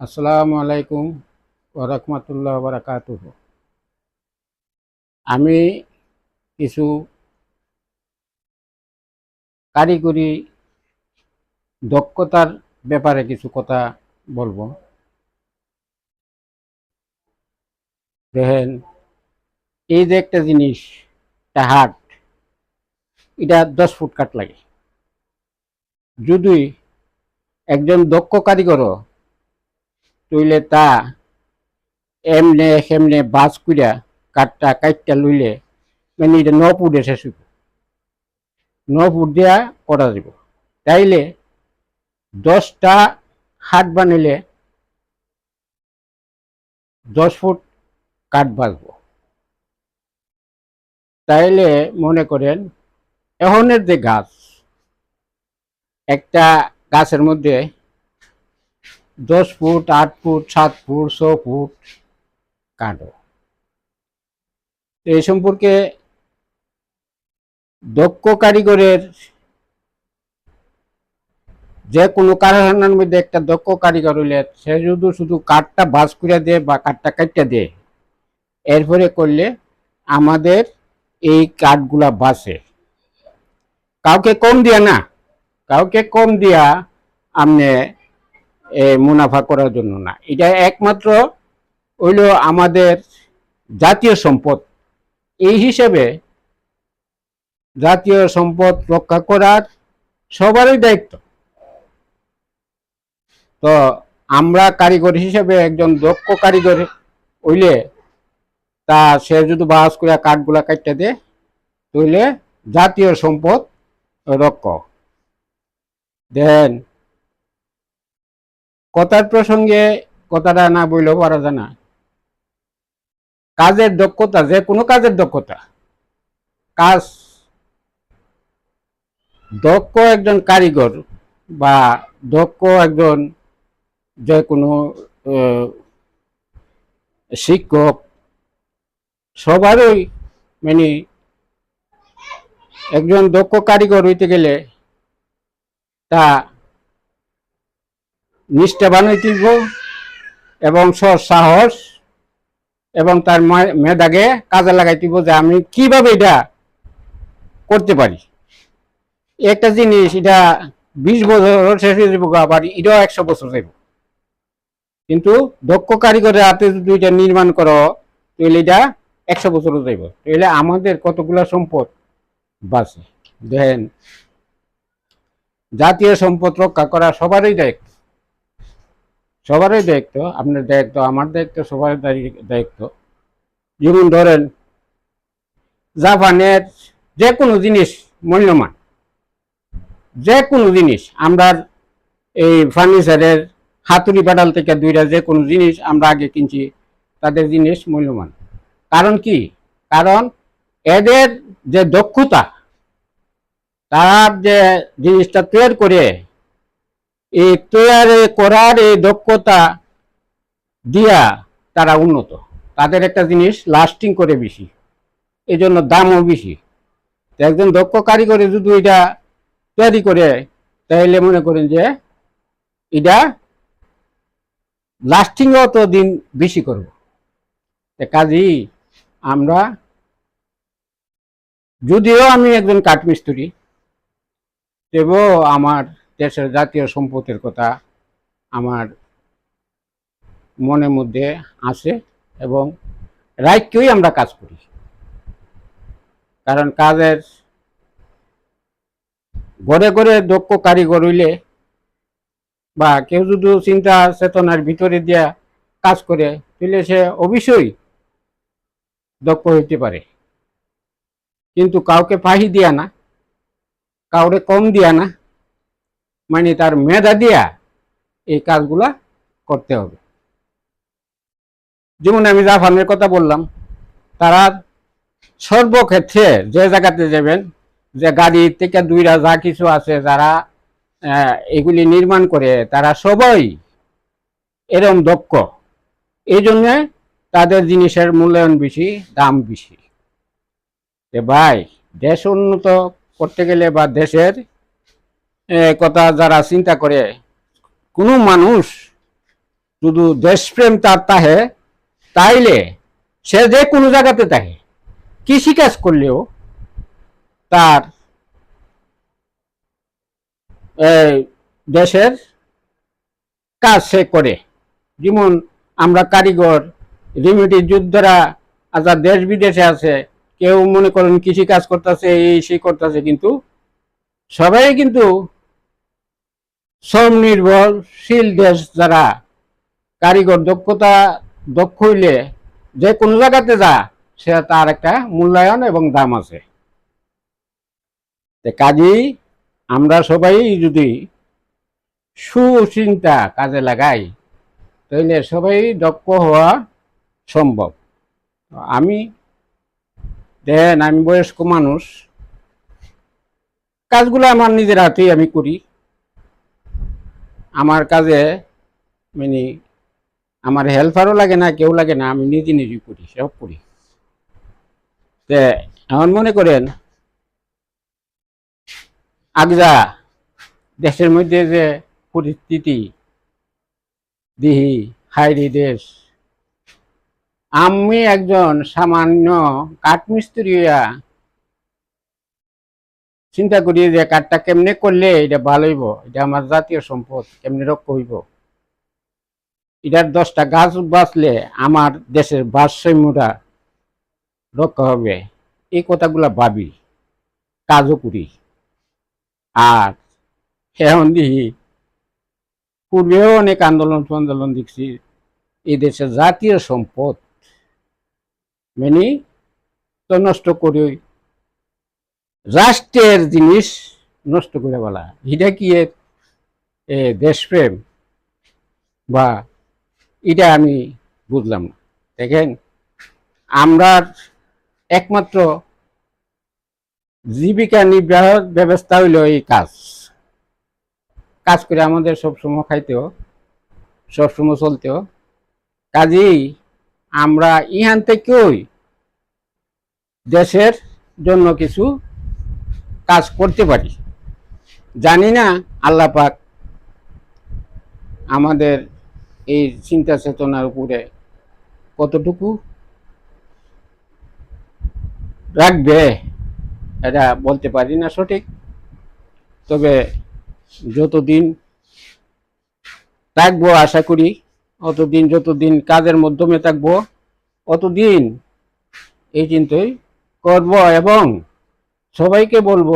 আসসালামু আলাইকুম ওরহমতুল্লাহ বারাকাতুহ। আমি কিছু কারিগরি দক্ষতার ব্যাপারে কিছু কথা বলব। দেখেন, এই যে একটা জিনিস, একটা হাট, এটা দশ ফুট কাট লাগে। যদি একজন দক্ষ কারিগরও তুইলে তা এমনে সেমনে বাস কইরা কাঠটা কাইটটা লইলে মানে এটা ন ফুট এসে শুব ন ফুট দিয়া করা যাব তাইলে দশটা হাট বানিলে দশ ফুট কাঠ বাঁচব তাইলে মনে করেন এখনের যে গাছ, একটা গাছের মধ্যে দশ ফুট, আট ফুট, সাত ফুট, ছ ফুট কাটো। এই সম্পর্কে দক্ষ কারিগরের যে কোনো কারখানার মধ্যে একটা দক্ষ কারিগর হইলে সে শুধু শুধু কাঠটা বাস করে দেয় বা কাঠটা কাটটা দেয় এরপরে করলে আমাদের এই কাঠগুলা বাসে কাউকে কম দিয়া না। কাউকে কম দিয়া আপনি মুনাফা করার জন্য না। এটা একমাত্র হইল আমাদের জাতীয় সম্পদ। এই হিসেবে জাতীয় সম্পদ রক্ষা করার সবারই দায়িত্ব। তো আমরা কারিগর হিসেবে একজন দক্ষ কারিগর হইলে তা সে যদি বাস করে কাঠগুলা কাটতে দে তাহলে জাতীয় সম্পদ রক্ষ দেন কথার প্রসঙ্গে কথাটা না বইলেও পারা যায় না। কাজের দক্ষতা, যে কোনো কাজের দক্ষতা। কাজ দক্ষ একজন কারিগর বা দক্ষ একজন যে কোনো শিক্ষক, সবারই মানে একজন দক্ষ কারিগর হইতে গেলে তা নিষ্ঠাবান হইতেইব এবং সাহস এবং তার মেধাকে কাজে লাগাইতেইব যে আমি কীভাবে এটা করতে পারি। একটা জিনিস, এটা বিশ বছর শেষ হয়ে যাব আবার এটাও একশো বছর যাইব কিন্তু দক্ষ কারিগরের হাতে যদি এটা নির্মাণ করো, তাহলে এটা একশো বছরও যাইব। তাহলে আমাদের কতগুলা সম্পদ বাঁচে। দেখেন, জাতীয় সম্পদ রক্ষা করা সবারই দায়িত্ব। সবারই দায়িত্ব, আপনার দায়িত্ব, আমার দায়িত্ব সবার দায়ি- দায়িত্ব। যেমন ধরেন, জাপানের যে কোনো জিনিস মূল্যমান যে কোনো জিনিস, আমরা এই ফার্নিচারের হাতুড়ি পাটাল থেকে দুইটা যে কোনো জিনিস আমরা আগে কিনছি, তাদের জিনিস মূল্যমান কারণ কি? কারণ এদের যে দক্ষতা, তারা যে জিনিসটা তৈরি করে এই তৈরি করার এই দক্ষতা দিয়া তারা উন্নত। তাদের একটা জিনিস লাস্টিং করে বেশি এই জন্য দামও বেশি। একজন দক্ষ কারিগরে যদি এটা তৈরি করে, তাহলে মনে করেন যে এটা লাস্টিংও তো দিন বেশি করব। কাজেই আমরা, যদিও আমি একজন কাঠমিস্ত্রি, তবুও আমার দেশের জাতীয় সম্পদের কথা আমার মনের মধ্যে আছে এবং রাইটকেই আমরা কাজ করি। কারণ কাজের ঘরে ঘরে দক্ষ কারিগর হইলে বা কেউ যদি চিন্তা চেতনার ভিতরে দিয়া কাজ করে, তাহলে সে অবশ্যই দক্ষ হইতে পারে। কিন্তু কাউকে ফাহি দিয়া না, কাউরে কম দিয়া না মানে তার মেধা দিয়া এই কাজগুলা করতে হবে। যেমন আমি জাপানের কথা বললাম, তারা সর্বক্ষেত্রে যে জায়গাতে যাবেন, যে গাড়ি থেকে দুইরা যা কিছু আছে যারা এগুলি নির্মাণ করে, তারা সবাই এরম দক্ষ। এই জন্যে তাদের জিনিসের মূল্যায়ন বেশি, দাম বেশি। ভাই, দেশ উন্নত করতে গেলে বা দেশের কথা যারা চিন্তা করে, কোনো মানুষ শুধু দেশপ্রেম তার তাহে, তাইলে সে যে কোনো জায়গাতে থাকে কৃষিকাজ করলেও তার দেশের কাজ সে করে। যেমন আমরা কারিগর, রিমিটি যোদ্ধারা আচ্ছা দেশ বিদেশে আছে, কেউ মনে করেন কৃষি কাজ করতেছে, এই, সেই করতেছে, কিন্তু সবাই কিন্তু শ্রম নির্ভরশীল দেশ যারা, কারিগর দক্ষতা, দক্ষ হইলে যে কোনো জায়গাতে যা, সে তার একটা মূল্যায়ন এবং দাম আছে। কাজেই আমরা সবাই যদি সুচিন্তা কাজে লাগাই তাহলে সবাই দক্ষ হওয়া সম্ভব। আমি, দেন আমি বয়স্ক মানুষ, কাজগুলো আমার নিজের হাতেই আমি করি। আমার কাজে মানে আমার হেল্পারও লাগে না, কেউ লাগে না, আমি নিজে নিজে করি, সব করি। তে এখন মনে করেন, আগজা দেশের মধ্যে যে পরিস্থিতি, দিহি হাইরি দেশ, আমি একজন সামান্য কাঠমিস্ত্রি হইয়া চিন্তা করি যে কাঠটা কেমনে করলে এটা ভালো হইব? এটা আমার জাতীয় সম্পদ, কেমনে রক্ষা হইব? এটার দশটা গাছ বাঁচলে আমার দেশের ভারসাম্যটা রক্ষা হবে। এই কথাগুলা ভাবি, কাজও করি। আর এখন দেখি, পূর্বেও অনেক আন্দোলন আন্দোলন দেখছি, এই দেশের জাতীয় সম্পদ, মেনি তো নষ্ট করি রাষ্ট্রের জিনিস নষ্ট করে বলা। এটা কি দেশপ্রেম? বা এটা আমি বুঝলাম না। দেখেন আমরা একমাত্র জীবিকা নির্বাহ ব্যবস্থা হইল এই কাজ। কাজ করে আমাদের সবসময় খাইতেও সবসময় চলতেও। কাজেই আমরা ইহান থেকেই দেশের জন্য কিছু কাজ করতে পারি। জানি না আল্লাহ পাক আমাদের এই চিন্তা চেতনার উপরে কতটুকু রাখবে এটা বলতে পারি না সঠিক। তবে যতদিন থাকব আশা করি, অতদিন যতদিন কাজের মাধ্যমে থাকব, অতদিন এই চিন্তাই করব এবং সবাইকে বলব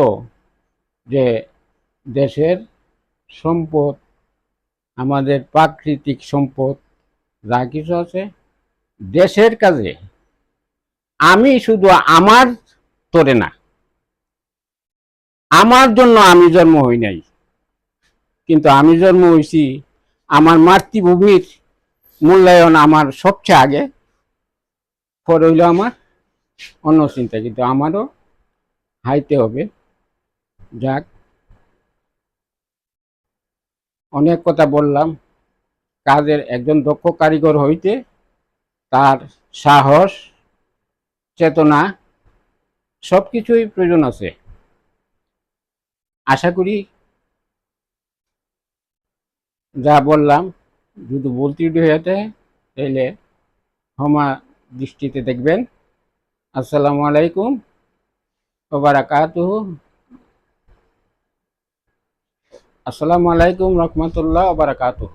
যে দেশের সম্পদ, আমাদের প্রাকৃতিক সম্পদ যা কিছু আছে, দেশের কাজে। আমি শুধু আমার তোরে না, আমার জন্য আমি জন্ম হই নাই। কিন্তু আমি জন্ম হয়েছি আমার মাতৃভূমির মূল্যায়ন আমার সবচেয়ে আগে, পরে হইল আমার অন্য চিন্তা কিন্তু আমারও হাইতে হবে। যাক। অনেক কথা বললাম। কাজের একজন দক্ষ কারিগর হইতে তার সাহস, চেতনা সব কিছুই প্রয়োজন আছে। আশা করি যা বললাম, যদি বলতে হয়ে থাকে তাহলে ক্ষমা দৃষ্টিতে দেখবেন। আসসালামু আলাইকুম। ওবারাকাতুহু। আসসালামু আলাইকুম রহমতুল্লাহ ওবারাকাতুহু।